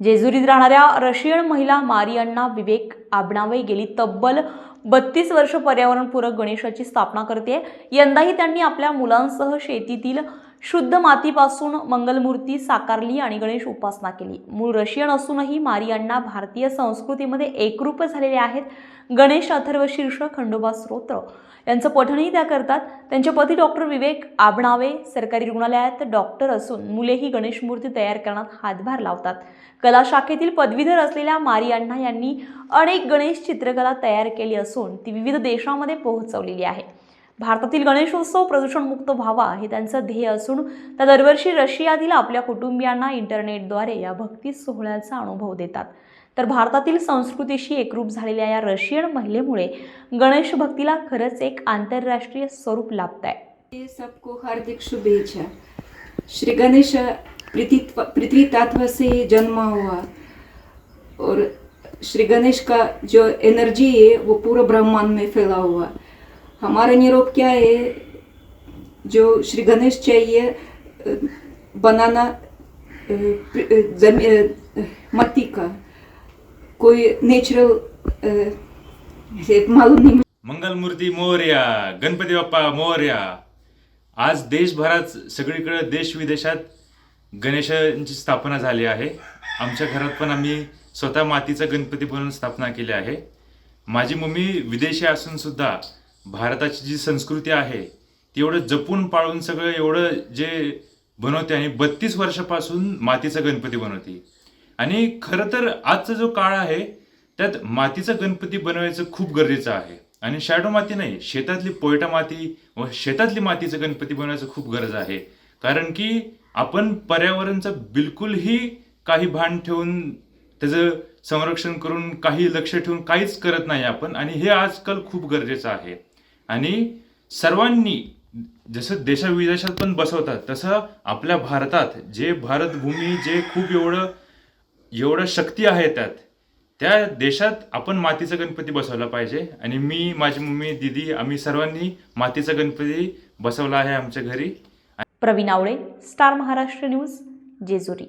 जेजुरीत राहणाऱ्या रशियन महिला मारियांना विवेक आबणावे गेली. तब्बल बत्तीस वर्ष पर्यावरणपूरक गणेशाची स्थापना करते यंदाही त्यांनी आपल्या मुलांसह शेतीतील शुद्ध मातीपासून मंगलमूर्ती साकारली आणि गणेश उपासना केली. मूळ रशियन असूनही मारियांना भारतीय संस्कृतीमध्ये एकरूप झालेले आहेत. गणेश अथर्व शीर्ष खंडोबा स्तोत्र. यांचं पठणही त्या करतात. त्यांचे पती डॉक्टर विवेक आबणावे सरकारी रुग्णालयात डॉक्टर असून मुलेही गणेश मूर्ती तयार करण्यात हातभार लावतात. कला शाखेतील पदवीधर असलेल्या मारियांना यांनी अनेक गणेश चित्रकला तयार केली असून ती विविध देशांमध्ये पोहोचवलेली आहे. भारतातील गणेशोत्सव प्रदूषणमुक्त व्हावा हे त्यांचं ध्येय असून त्या दरवर्षी रशियातील आपल्या कुटुंबियांना इंटरनेटद्वारे या भक्ती सोहळ्याचा अनुभव देतात. तर भारतातील संस्कृतीशी एकरूप झालेल्या या रशियन महिलेमुळे गणेश भक्तीला खरंच एक आंतरराष्ट्रीय स्वरूप लाभत आहे सबको हार्दिक शुभेच्छा. श्री गणेश पृथ्वी पृथ्वी तत्व से जन्मा हुआ. और श्री गणेश का जो एनर्जी है वो पूरा ब्रह्मांड में फैला हुआ. हमारा निरोप क्या है? जो श्री गणेश चाहिए बनाना मट्टी का। कोई नेचुरल मालूम नहीं। मंगलमूर्ती मोर्या गणपती बाप्पा मोर्या। आज देशभरात सगळीकडे देश विदेशात गणेशांची स्थापना झाली आहे. आमच्या घरात पण आम्ही स्वतः मातीचा गणपती बनवून स्थापना केली आहे. माझी मम्मी विदेशी असून सुद्धा भारताची जी संस्कृती आहे ती एवढं जपून पाळून सगळं एवढं जे बनवते आणि बत्तीस वर्षापासून मातीचा गणपती बनवते. आणि खरं तर आजचा जो काळ आहे त्यात मातीचा गणपती बनवायचं खूप गरजेचं आहे. आणि शॅडो माती नाही शेतातली पोयटा माती व शेतातली मातीचं गणपती बनवायचं खूप गरज आहे. कारण की आपण पर्यावरणचं बिलकुलही काही भान ठेवून त्याचं संरक्षण करून काही लक्ष ठेवून काहीच करत नाही आपण. आणि हे आजकाल खूप गरजेचं आहे. आणि सर्वांनी जसं देशाविदेशात पण बसवतात तसं आपल्या भारतात जे भारतभूमी जे खूप एवढं एवढं शक्ती आहे त्यात त्या देशात आपण मातीचा गणपती बसवला पाहिजे. आणि मी माझी मम्मी दिदी आम्ही सर्वांनी मातीचा गणपती बसवला आहे आमच्या घरी. Praveen Awale star Maharashtra news Jejuri.